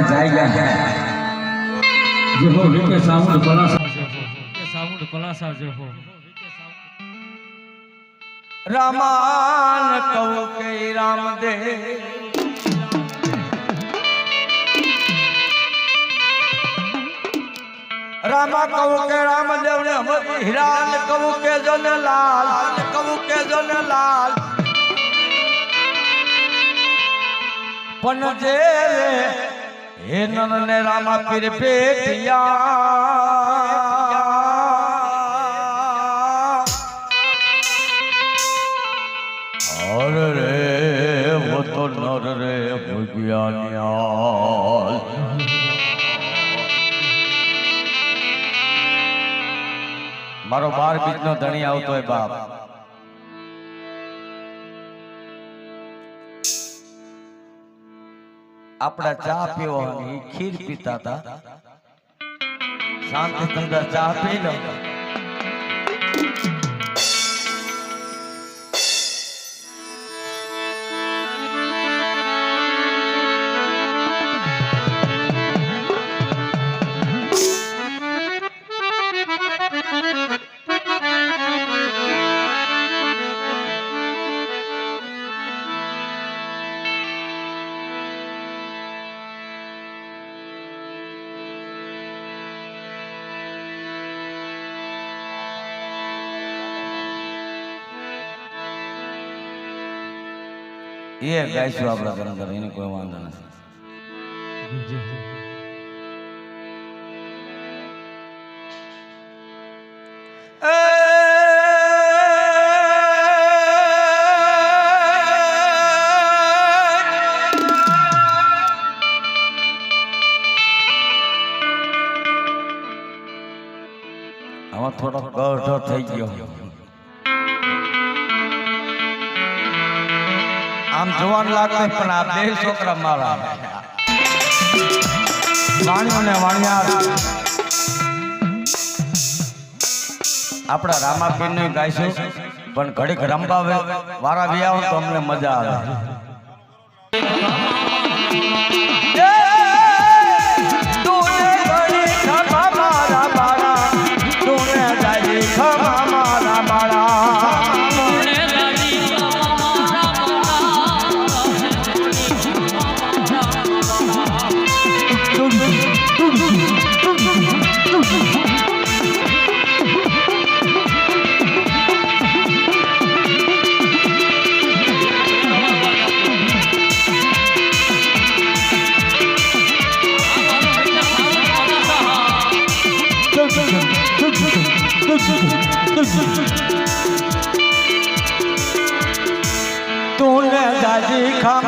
बड़ा जाएगा। जो हो विके साउंड पलासा जो हो विके साउंड पलासा जो हो। रामान कहो के राम दे रामा कहो के राम देव ने हिरान कहो के जन लाल कहो के जन लाल पन जे હે નન રામા પીર પેઠિયા અરે રે વો નર રે ભગિયાન્યાલ મારો બાર બીજનો ધણી આવતો હોય બાપ. આપડા ચા પીવાની ખીર પીતા હતા. શાંતિ ધંધા ચા પી લો. એ ગાઈશું આપણા બરાબર એને કોઈ વાંધો નથી. આમાં થોડો ગઢો થઈ ગયો. આમ જોવાનું લાગે પણ આ બે છોકરા મારા વાણિયો. આપણા રામાપીરનું ગાઈશું, પણ ઘડીક રમવા વારા બી તો અમને મજા આવે. તુને દાદી ખમા